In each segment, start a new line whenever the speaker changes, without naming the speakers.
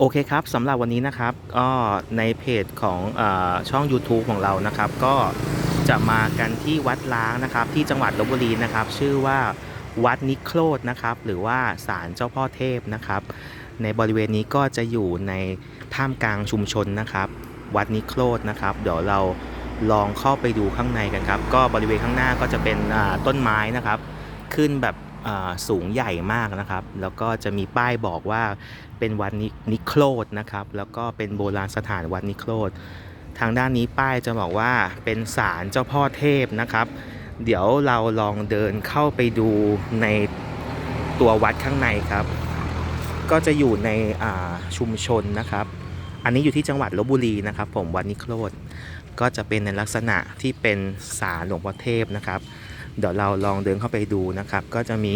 โอเคครับสำหรับวันนี้นะครับก็ในเพจของอช่อง YouTube ของเรานะครับ ก็จะมากันที่วัดล้างนะครับ ที่จังหวัดลบบุรีนะครับ ชื่อว่าวัดนิโครธนะครับ หรือว่าศาลเจ้าพ่อเทพนะครับ ในบริเวณนี้ก็จะอยู่ในท่ามกลางชุมชนนะครับ วัดนิโครธนะครับ เดี๋ยวเราลองเข้าไปดูข้างในกันครับ ก็บริเวณข้างหน้าก็จะเป็นต้นไม้นะครับ ขึ้นแบบ สูงใหญ่มากนะครับ แล้วก็จะมีป้ายบอกว่าเป็นวัดนินิโครธนะครับ แล้วก็เป็นโบราณสถานวัดนิโครธทางด้านนี้ป้ายจะบอกว่าเป็นศาลเจ้าพ่อเทพนะครับ เดี๋ยวเราลองเดินเข้าไปดูในตัววัดข้างในครับ ก็จะอยู่ในชุมชนนะครับ อันนี้อยู่ที่จังหวัดลบบุรีนะครับ ผมวัดนิโครธก็จะเป็นในลักษณะที่เป็นศาลหลวงพ่อเทพนะครับ เดี๋ยวเราลองเดินเข้าไปดูนะครับ ก็จะมี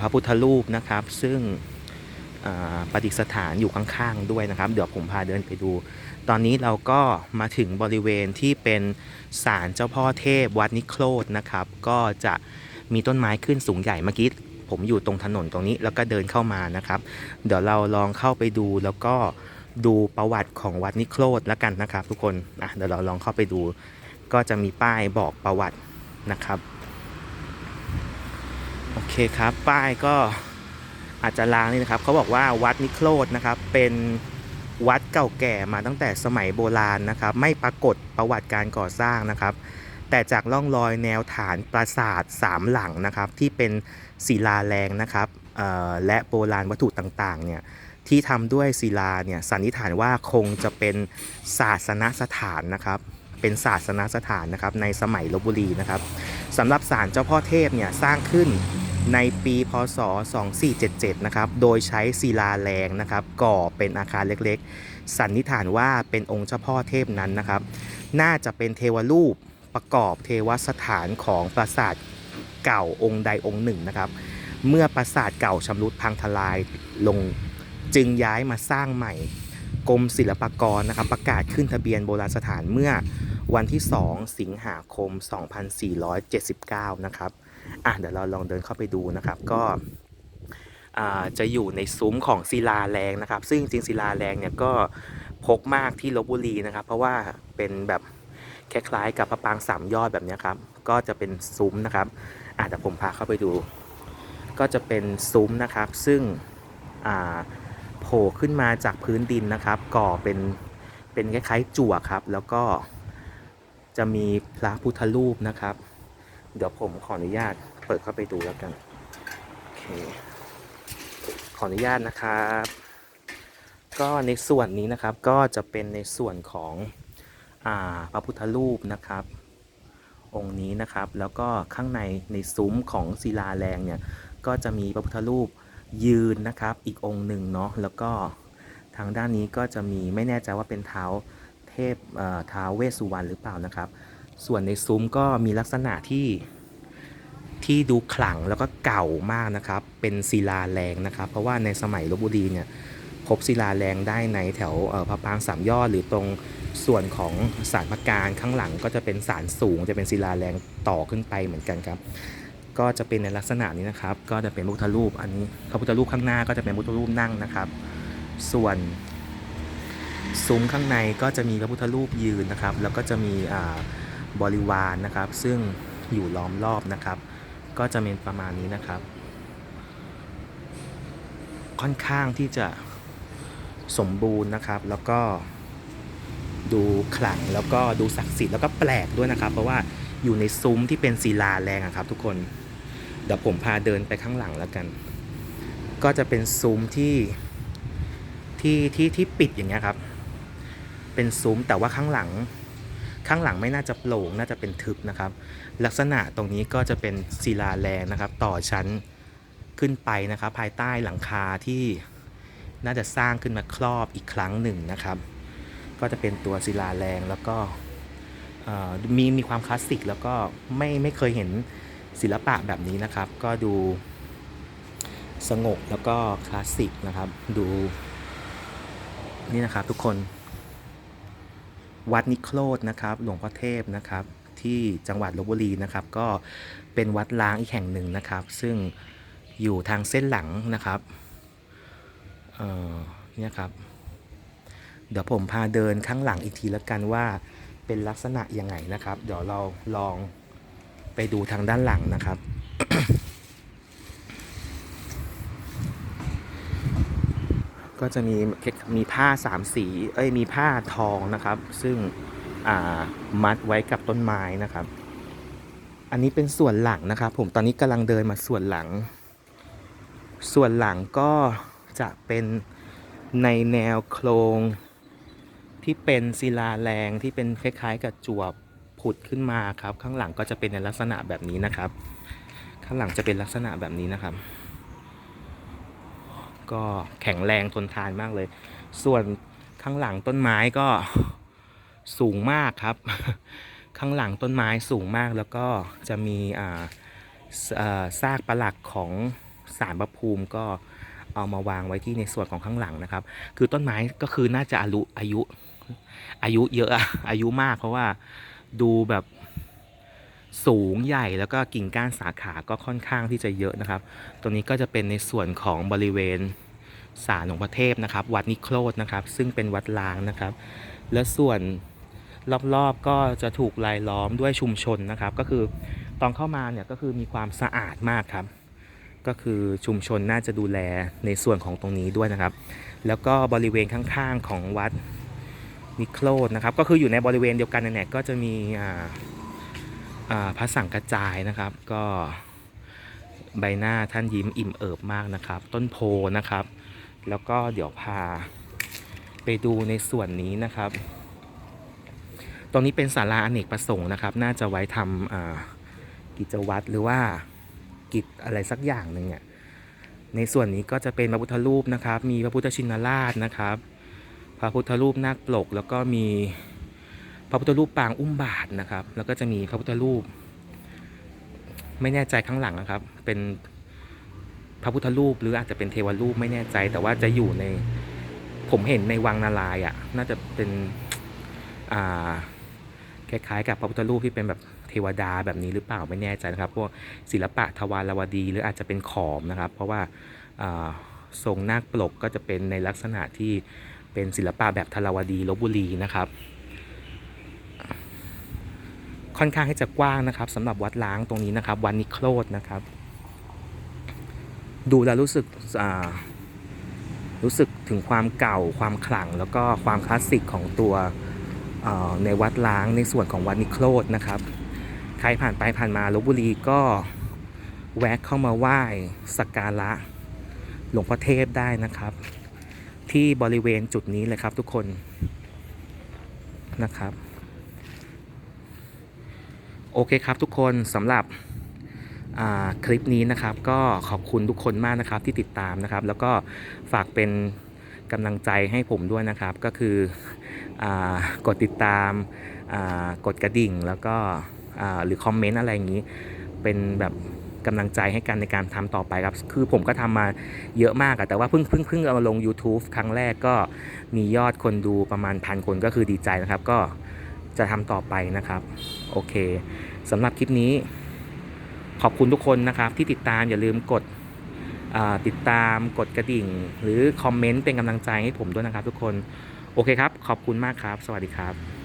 พระพุทธรูปนะครับ ซึ่งประดิษฐานอยู่ข้างๆด้วยนะครับ เดี๋ยวผมพาเดินไปดู ตอนนี้เราก็มาถึงบริเวณที่เป็นศาลเจ้าพ่อเทพวัดนิโครธนะครับ ก็จะมีต้นไม้ขึ้นสูงใหญ่เมื่อกี้ผมอยู่ตรงถนนตรงนี้แล้วก็เดินเข้ามานะครับ เดี๋ยวเราลองเข้าไปดูแล้วก็ดูประวัติของวัดนิโครธแล้วกันนะครับ ทุกคนอะเดี๋ยวเราลองเข้าไปดู ก็จะมีป้ายบอกประวัติ นะครับ โอเคครับ ป้ายก็อาจจะลางนี่นะครับเขาบอกว่าวัดนิโครธนะครับ เป็นวัดเก่าแก่มาตั้งแต่สมัยโบราณนะครับ ไม่ปรากฏประวัติการก่อสร้างนะครับ แต่จากร่องรอยแนวฐานปราสาทสามหลังนะครับ ที่เป็นศิลาแรงนะครับและโบราณวัตถุต่างๆเนี่ยที่ทำด้วยศิลาเนี่ยสันนิษฐานว่าคงจะเป็นศาสนสถานนะครับ เป็นศาสนสถานนะครับในสมัยลบบุรีนะครับสำหรับศาลเจ้าพ่อเทพเนี่ยสร้างขึ้นในปีพศ 2477 นะครับ โดยใช้ศิลาแรงนะครับ ก่อเป็นอาคารเล็กๆ สันนิษฐานว่าเป็นองค์เจ้าพ่อเทพนั้นนะครับ น่าจะเป็นเทวรูปประกอบเทวสถานของปราสาทเก่าองค์ใดองค์หนึ่งนะครับ เมื่อปราสาทเก่าชำรุดพังทลายลงจึงย้ายมาสร้างใหม่ กรมศิลปากรนะครับ ประกาศขึ้นทะเบียนโบราณสถานเมื่อ วันที่ 2 สิงหาคม 2479 นะครับอะเดี๋ยวเราลองเดินเข้าไปดูนะครับ ก็จะอยู่ในซุ้มของศิลาแรงนะครับ ซึ่งจริงศิลาแรงเนี่ยก็พกมากที่ลบบุรีนะครับ เพราะว่าเป็นแบบคล้ายๆกับพระปรางสามยอดแบบนี้ครับ ก็จะเป็นซุ้มนะครับอะเดี๋ยวผมพาเข้าไปดู ก็จะเป็นซุ้มนะครับ ซึ่งโผล่ขึ้นมาจากพื้นดินนะครับ ก่อเป็นเป็นคล้ายๆจั่วครับ แล้วก็ จะมีพระพุทธรูปนะครับ เดี๋ยวผมขออนุญาตเปิดเข้าไปดูแล้วกันโอเคขออนุญาตนะครับ ก็ในส่วนนี้นะครับก็จะเป็นในส่วนของอ่าพระพุทธรูปนะครับ องค์นี้นะครับแล้วก็ข้างในในซุ้มของศิลาแรงเนี่ยก็จะมีพระพุทธรูปยืนนะครับ อีกองค์หนึ่งเนาะแล้วก็ทางด้านนี้ก็จะมีไม่แน่ใจว่าเป็นเท้า เทพท้าวเวสสุวรรณหรือเปล่านะครับ ส่วนในซุ้มก็มีลักษณะที่ที่ดูขลังแล้วก็เก่ามากนะครับ เป็นศิลาแรงนะครับ เพราะว่าในสมัยลบบุรีเนี่ยพบศิลาแรงได้ในแถวพระปางสามยอดหรือตรงส่วนของศาลพระการข้างหลังก็จะเป็นศาลสูง จะเป็นศิลาแรงต่อขึ้นไปเหมือนกันครับ ก็จะเป็นในลักษณะนี้นะครับ ก็จะเป็นพุทธรูปอันนี้พระพุทธรูปข้างหน้าก็จะเป็นพุทธรูปนั่งนะครับ ส่วน ซุ้มข้างในก็จะมีพระพุทธรูปยืนนะครับ แล้วก็จะมีบริวารนะครับ ซึ่งอยู่ล้อมรอบนะครับ ก็จะเป็นประมาณนี้นะครับ ค่อนข้างที่จะสมบูรณ์นะครับ แล้วก็ดูขลังแล้วก็ดูศักดิ์สิทธิ์แล้วก็แปลกด้วยนะครับ เพราะว่าอยู่ในซุ้มที่เป็นศิลาแรงครับ ทุกคนเดี๋ยวผมพาเดินไปข้างหลังแล้วกัน ก็จะเป็นซุ้มที่ที่ที่ที่ปิดอย่างเงี้ยครับ เป็นซุ้มแต่ว่าข้างหลัง ข้างหลังไม่น่าจะโปร่งน่าจะเป็นทึบนะครับ ลักษณะตรงนี้ก็จะเป็นศิลาแรงนะครับ ต่อชั้นขึ้นไปนะครับ ภายใต้หลังคาที่น่าจะสร้างขึ้นมาครอบอีกครั้งหนึ่งนะครับ ก็จะเป็นตัวศิลาแรงแล้วก็มีมีความคลาสสิกแล้วก็ไม่ไม่เคยเห็นศิลปะแบบนี้นะครับ ก็ดูสงบแล้วก็คลาสสิกนะครับ ดูนี่นะครับทุกคน วัดนิโครธนะครับ หลวงพ่อเทพนะครับ ที่จังหวัดลบบุรีนะครับ ก็เป็นวัดล้างอีกแห่งหนึ่งนะครับ ซึ่งอยู่ทางเส้นหลังนะครับเออเนี่ยครับ เดี๋ยวผมพาเดินข้างหลังอีกทีล้วกันว่าเป็นลักษณะยังไงนะครับ เดี๋ยวเราลองไปดูทางด้านหลังนะครับ ก็จะมีมีผ้าสามสี เอ้ยมีผ้าทองนะครับ ซึ่งมัดไว้กับต้นไม้นะครับ อันนี้เป็นส่วนหลังนะครับ ผมตอนนี้กำลังเดินมาส่วนหลัง ส่วนหลังก็จะเป็นในแนวโครงที่เป็นศิลาแรงที่เป็นคล้ายๆ กับจวบผุดขึ้นมาครับ ข้างหลังก็จะเป็นในลักษณะแบบนี้นะครับ ข้างหลังจะเป็นลักษณะแบบนี้นะครับ ก็แข็งแรงทนทานมากเลย ส่วนข้างหลังต้นไม้ก็สูงมากครับ ข้างหลังต้นไม้สูงมากแล้วก็จะมีอ่าซอ่าซากปลักของสารพระภูมิก็เอามาวางไว้ที่ในส่วนของข้างหลังนะครับ คือต้นไม้ก็คือน่าจะอายุอายุอายุเยอะอายุมากเพราะว่าดูแบบ สูงใหญ่แล้วก็กิ่งก้านสาขาก็ค่อนข้างที่จะเยอะนะครับ ตรงนี้ก็จะเป็นในส่วนของบริเวณศาลหลวงพ่อเทพนะครับ วัดนิโครธนะครับ ซึ่งเป็นวัดล้างนะครับ และส่วนรอบๆก็จะถูกรายล้อมด้วยชุมชนนะครับ ก็คือตอนเข้ามาเนี่ยก็คือมีความสะอาดมากครับ ก็คือชุมชนน่าจะดูแลในส่วนของตรงนี้ด้วยนะครับ แล้วก็บริเวณข้างๆของวัดนิโครธนะครับ ก็คืออยู่ในบริเวณเดียวกันนั่นแหละก็จะมีอ่า พระสังกระจายนะครับ ก็ใบหน้าท่านยิ้มอิ่มเอิบมากนะครับ ต้นโพนะครับ แล้วก็เดี๋ยวพาไปดูในส่วนนี้นะครับ ตรงนี้เป็นศาลาอเนกประสงค์นะครับ น่าจะไว้ทำกิจวัตรหรือว่ากิจอะไรสักอย่างหนึ่งเนี่ยในส่วนนี้ก็จะเป็นพระพุทธรูปนะครับ มีพระพุทธชินราชนะครับ พระพุทธรูปนาคปลก แล้วก็มี พระพุทธรูปปางอุ้มบาทนะครับ แล้วก็จะมีพระพุทธรูป ไม่แน่ใจข้างหลังนะครับ เป็นพระพุทธรูปหรืออาจจะเป็นเทวรูปไม่แน่ใจ แต่ว่าจะอยู่ใน ผมเห็นในวังนารายอะ น่าจะเป็นอ่าคล้ายๆกับพระพุทธรูปที่เป็นแบบเทวดาแบบนี้หรือเปล่าไม่แน่ใจนะครับ พวกศิลปะทวารวดี หรืออาจจะเป็นขอมนะครับ เพราะว่าทรงนาคปลกก็จะเป็นในลักษณะที่เป็นศิลปะแบบทราวดีลบบุรีนะครับ ค่อนข้างให้จะกว้างนะครับสำหรับวัดล้างตรงนี้นะครับวัดนิโครธนะครับ ดูแล้วรู้สึกรู้สึกถึงความเก่าความขลัง แล้วก็ความคลาสสิกของตัวในวัดล้างในส่วนของวัดนิโครธนะครับ ใครผ่านไปผ่านมาลบบุรีก็แวะเข้ามาไหว้สักการะหลวงพ่อเทพได้นะครับ ที่บริเวณจุดนี้เลยครับทุกคนนะครับ โอเคครับทุกคนสำหรับคลิปนี้นะครับ ก็ขอบคุณทุกคนมากนะครับที่ติดตามนะครับ แล้วก็ฝากเป็นกำลังใจให้ผมด้วยนะครับ ก็คืออกดติดตามกดกระดิ่ง แล้วก็หรือคอมเมนต์อะไรอย่างนี้ เป็นแบบกำลังใจให้กันในการทำต่อไปครับ คือผมก็ทำมาเยอะมากอะแต่ว่าเพิ่งเพิ่งเพิ่งเอามาลง YouTube ครั้งแรกก็มียอดคนดูประมาณพันคนก็คือดีใจนะครับ ก็ จะทำต่อไปนะครับ โอเคสำหรับคลิปนี้ ขอบคุณทุกคนนะครับ ที่ติดตามอย่าลืมกดติดตามกดกระดิ่ง หรือคอมเมนต์เป็นกำลังใจให้ผมด้วยนะครับทุกคน โอเคครับ ขอบคุณมากครับ สวัสดีครับ